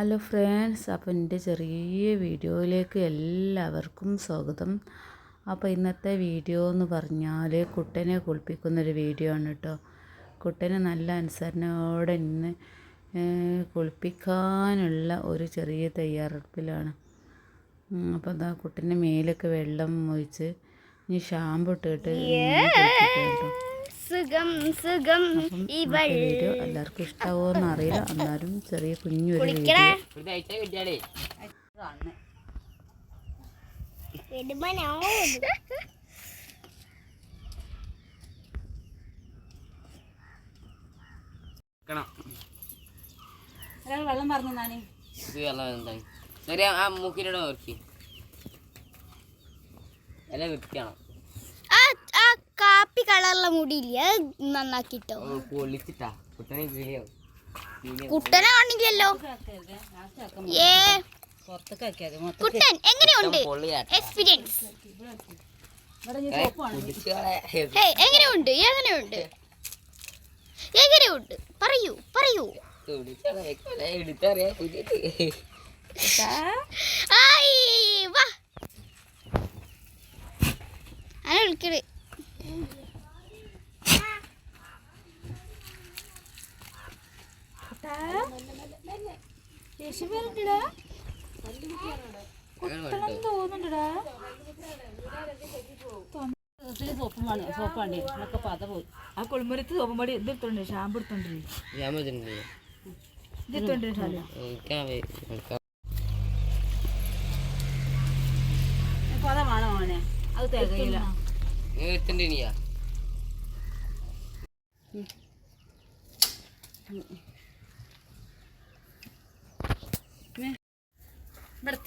Hello friends അപ്പോൾ എന്റെ ചെറിയ വീഡിയോയിലേക്ക് എല്ലാവർക്കും സ്വാഗതം. അപ്പോൾ ഇന്നത്തെ വീഡിയോ എന്ന് പറഞ്ഞാൽ കുട്ടനെ കുളിപ്പിക്കുന്നൊരു വീഡിയോ ആണ് കേട്ടോ കുട്ടനെ നല്ല അനുസരണയോടെ ഇന്ന് കുളിപ്പിക്കാനുള്ള ഒരു ചെറിയ തയ്യാറെടുപ്പിലാണ്. അപ്പോൾ എന്താ കുട്ടന്റെ മേലൊക്കെ വെള്ളം ഒഴിച്ച് ഇനി ഷാമ്പു ഇട്ടിട്ട് കേട്ടോ സുഖം സുഖം. ഈ ഇവൾ വീഡിയോ എല്ലാവർക്കും ഇഷ്ടാവോന്ന് അറിയില്ല എന്നാലും ചെറിയ കുഞ്ഞൊരു. ഒരാൾ വെള്ളം പറഞ്ഞു നാനി. ശരി ആ മൂക്കിലൂടെ നോക്കി. അല്ല വൃത്തിയാണോ കാപ്പി കളറുള്ള മുടിയില്ലേ? നന്നാക്കിട്ടോ. പൊളിച്ചിട്ടാ. കുട്ടനെ കിളിയോ കുട്ടനെ കാണില്ലല്ലോ. ഏ? കുട്ടൻ എങ്ങനെയുണ്ട്? എക്സ്പീരിയൻസ് എങ്ങനെയുണ്ട്? എങ്ങനെയുണ്ട്? എങ്ങനെയുണ്ട്? പറയൂ പറയൂ. എടുത്തറിയാ. സോപ്പും വേണം സോപ്പ് വേണ്ടി? എന്നൊക്കെ പത പോയി. ആ കുളിമുരത്ത് സോപ്പും പടി ഇത് എടുത്തോണ്ട് ഷാമ്പു എടുത്തോണ്ട് ഇത് എടുത്തോണ്ട് പത വേണോ മോനെ? അത് തികയില്ല. നീ ഇവിടെ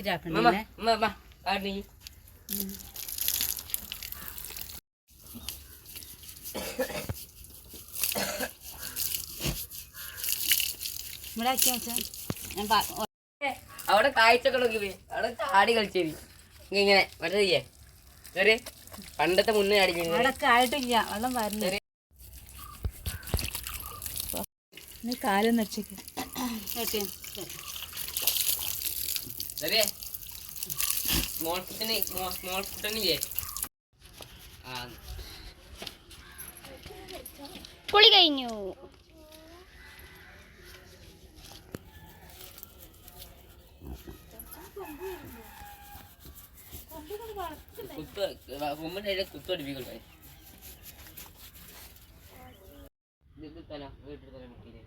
വെച്ചാ. ഞാൻ അവിടെ കാഴ്ചയൊക്കെ നോക്കി അവിടെ ചാടി കളിച്ചേരി. ഇങ്ങനെ ഒരു പണ്ടത്തെ മുന്നേ ചാടി അവിടൊക്കെ ആയിട്ടില്ല. വെള്ളം വരുന്നു നീ കാലം നടിച്ചേക്ക് സ്മോൾ കുട്ടന് സ്മോൾ കുട്ടനില്ലേ ആ. കുളി കഴിഞ്ഞു. കുത്ത് കൊമ്പിന്റെ കുത്തടിപ്പിക്കട്ടെ ഇത് തല വീട്ടിൽ തല മുട്ടിയില്ലേ